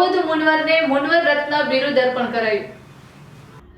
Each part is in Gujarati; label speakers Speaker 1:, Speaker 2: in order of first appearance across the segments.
Speaker 1: પ્રબોધ મુનવરને મુનવર રત્ન બિરુદ અર્પણ કરાયું.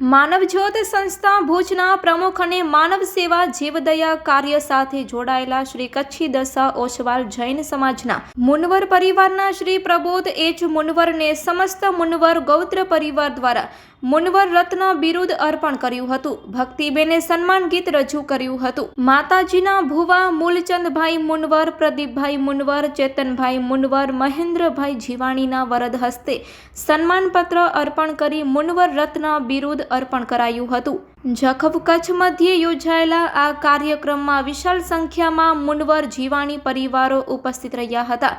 Speaker 1: માનવજ્યોત સંસ્થા ભુજના પ્રમુખ અને માનવ સેવા જીવદયા કાર્ય સાથે જોડાયેલા શ્રી કચ્છી દશા ઓછવાલ જૈન સમાજના મુનવર પરિવારના શ્રી પ્રબોધ એચ મુનવરને સમસ્ત મુનવર ગૌત્ર પરિવાર દ્વારા મુનવર રત્ન બિરુદ અર્પણ કર્યું હતું. ભક્તિબેને સન્માન ગીત રજૂ કર્યું હતું. માતાજીના ભુવા મૂલચંદભાઈ મુનવર, પ્રદીપભાઈ મુનવર, ચેતનભાઈ મુનવર, મહેન્દ્રભાઈ જીવાણીના વરદ હસ્તે સન્માનપત્ર અર્પણ કરી મુનવર રત્ન બિરુદ અર્પણ કરાયું હતું. જખવ કચ્છ મધ્યે યોજાયેલા આ કાર્યક્રમમાં વિશાળ સંખ્યામાં મુનવર જીવાણી પરિવારો ઉપસ્થિત રહ્યા હતા.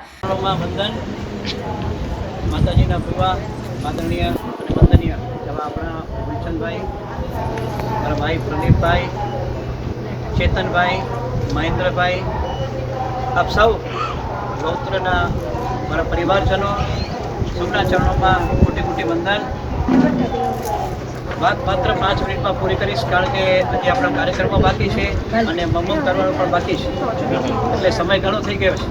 Speaker 2: માતાજીના ભુવા આદરણીય અને વંદનીય એવા આપણા ગુલશનભાઈ મારા ભાઈ પ્રદીપભાઈ, ચેતનભાઈ, મહેન્દ્રભાઈ, આપ સૌ ગૌત્રના મારા પરિવારજનો, સૌના ચરણોમાં કોટી કોટી વંદન. વાત માત્ર પાંચ મિનિટમાં પૂરી કરીશ કારણ કે હજી આપણા કાર્યક્રમો બાકી છે અને મમ્મ કરવાનું પણ બાકી છે. એટલે સમય ઘણો થઈ ગયો છે.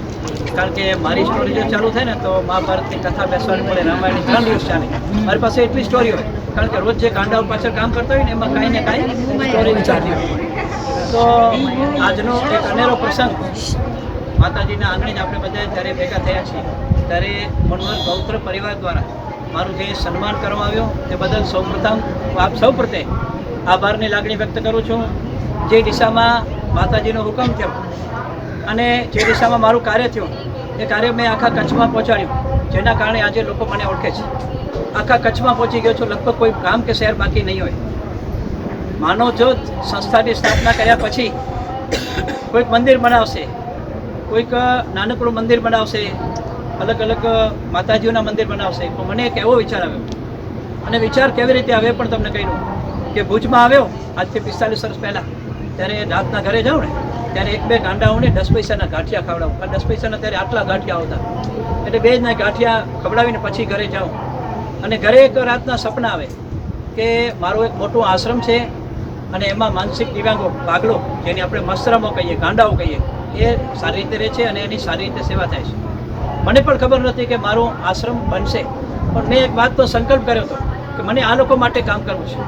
Speaker 2: કારણ કે મારી સ્ટોરી જો ચાલુ થાય ને તો મહાભારતની કથા બેસવાની પડે રામાયણની ત્રણ દિવસ ચાલે. મારી પાસે એટલી સ્ટોરી હોય, કારણ કે રોજ જે ગાંડાઓ પાછળ કામ કરતા હોય ને એમાં કાંઈ ને કાંઈ સ્ટોરી ચાલતી હોય. તો આજનો એક અનેરો પ્રસંગ, માતાજીના આંગણે જ આપણે બધા જ્યારે ભેગા થયા છીએ, ત્યારે મનોહર ગૌત્ર પરિવાર દ્વારા મારું જે સન્માન કરવામાં આવ્યો તે બદલ સૌપ્રથમ હું આપ સૌ પ્રત્યે આભારની લાગણી વ્યક્ત કરું છું. જે દિશામાં માતાજીનો હુકમ થયો અને જે દિશામાં મારું કાર્ય થયું, એ કાર્ય મેં આખા કચ્છમાં પહોંચાડ્યું, જેના કારણે આજે લોકો મને ઓળખે છે. આખા કચ્છમાં પહોંચી ગયો છું, લગભગ કોઈ ગામ કે શહેર બાકી નહીં હોય. માનવ જો સંસ્થાની સ્થાપના કર્યા પછી કોઈક મંદિર બનાવશે, કોઈક નાનકડું મંદિર બનાવશે અલગ અલગ માતાજીઓના મંદિર બનાવશે. પણ મને એક એવો વિચાર આવ્યો. અને વિચાર કેવી રીતે આવે પણ તમને કહ્યું કે ભુજમાં આવ્યો, આજથી પિસ્તાલીસ વર્ષ પહેલાં. ત્યારે રાતના ઘરે જાઉં ને, ત્યારે એક બે ગાંડાઓને દસ પૈસાના ગાંઠિયા ખવડાવું. દસ પૈસાના ત્યારે આટલા ગાંઠિયા આવતા. એટલે બે જ ગાંઠિયા ખવડાવીને પછી ઘરે જાઉં. અને ઘરે એક રાતના સપના આવે કે મારો એક મોટો આશ્રમ છે અને એમાં માનસિક દિવ્યાંગો ભાગલો, જેને આપણે મશ્રમો કહીએ, ગાંડાઓ કહીએ, એ સારી રીતે રહે છે અને એની સારી રીતે સેવા થાય છે. મને પણ ખબર નથી કે મારો આશ્રમ બનશે. પણ મેં એક વાત તો સંકલ્પ કર્યો હતો કે મને આ લોકો માટે કામ કરવું છે.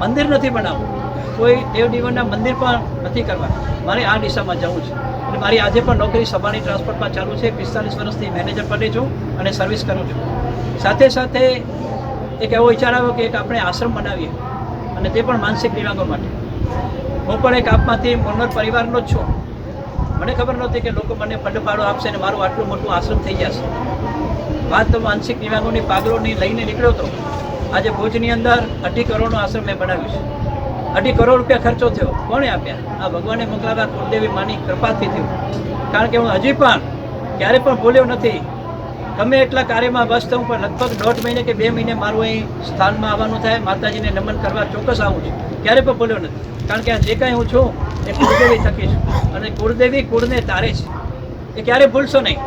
Speaker 2: મંદિર નથી બનાવવું. કોઈ દેવ દેવના મંદિર પણ નથી કરવા. મારે આ દિશામાં જવું છે. એટલે મારી આજે પણ નોકરી સભાની ટ્રાન્સપોર્ટમાં ચાલુ છે. પિસ્તાલીસ વર્ષથી મેનેજર પદે છું અને સર્વિસ કરું છું. સાથે સાથે એક એવો વિચાર આવ્યો કે એક આપણે આશ્રમ બનાવીએ અને તે પણ માનસિક દિવ્યાંગો માટે. હું પણ એક આપમાંથી મોનર પરિવારનો જ છું. મને ખબર નહોતી કે લોકો મને ફંડફાળો આપશે ને મારું આટલું મોટું આશ્રમ થઈ જશે. વાત તો માનસિક દિવ્યાંગોની પાગલોની લઈને નીકળ્યો હતો આજે ભુજની અંદર અઢી કરોડનો આશ્રમ મેં બનાવ્યું છે. અઢી કરોડ રૂપિયા ખર્ચો થયો. કોણે આપ્યા? આ ભગવાને મોકલાવ્યા, કુળદેવી માની કૃપાથી થયું. કારણ કે હું હજી પણ ક્યારે પણ ભૂલ્યો નથી. ગમે એટલા કાર્યમાં વ્યસ્ત હું, પણ લગભગ દોઢ મહિને કે બે મહિને મારું અહીં સ્થાનમાં આવવાનું થાય, માતાજીને નમન કરવા ચોક્કસ આવું છું. ક્યારે પણ ભૂલ્યો નથી. કારણ કે આ જે કાંઈ હું છું, એ કુળદેવી થકી છું. અને કુળદેવી, કુળને તારે છે એ ક્યારે ભૂલશો નહીં.